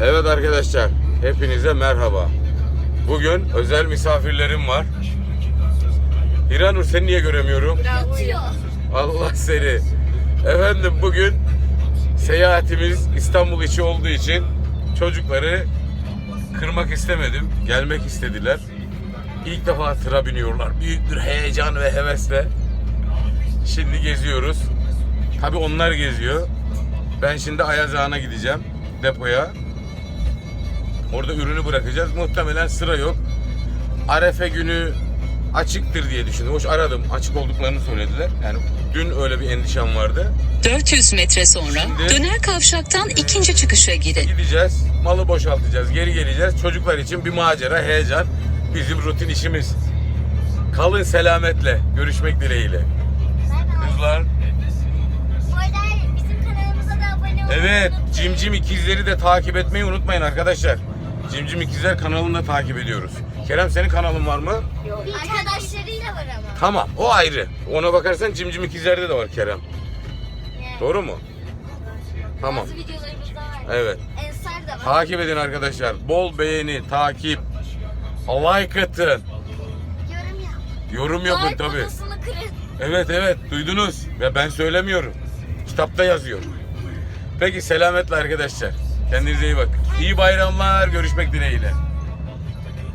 Evet arkadaşlar, hepinize merhaba. Bugün özel misafirlerim var. Hiranur seni niye göremiyorum? Yatıyor. Allah seni. Efendim bugün seyahatimiz İstanbul içi olduğu için çocukları kırmak istemedim. Gelmek istediler. İlk defa tıra biniyorlar. Büyük bir heyecan ve hevesle. Şimdi geziyoruz. Tabii onlar geziyor. Ben şimdi Ayaz Ağa'na gideceğim. Depoya. Orada ürünü bırakacağız. Muhtemelen sıra yok. Arefe günü açıktır diye düşündüm. Hoş aradım. Açık olduklarını söylediler. Yani dün öyle bir endişem vardı. 400 metre sonra Şimdi- döner kavşaktan ikinci çıkışa gidin. Gideceğiz. Malı boşaltacağız. Geri geleceğiz. Çocuklar için bir macera, heyecan. Bizim rutin işimiz. Kalın selametle. Görüşmek dileğiyle. Kızlar. Bu arada bizim kanalımıza da abone olmayı Evet. Cimcim ikizleri de takip etmeyi unutmayın arkadaşlar. Cimcim ikizler kanalını da takip ediyoruz. Kerem senin kanalın var mı? Bir arkadaşlarıyla var ama. Tamam. O ayrı. Ona bakarsan Cimcim ikizlerde de var Kerem. Yani Doğru mu? Tamam. Bazı videolarımızda var. Evet. Ensar da var. Takip edin arkadaşlar. Bol beğeni, takip, like atın. Yorum yap. Yorum yapın Like tabi. butonunu kırın. Evet evet duydunuz. Ve ben söylemiyorum. Kitapta yazıyor. Peki selametle arkadaşlar. Kendinize iyi bakın. İyi bayramlar. Görüşmek dileğiyle.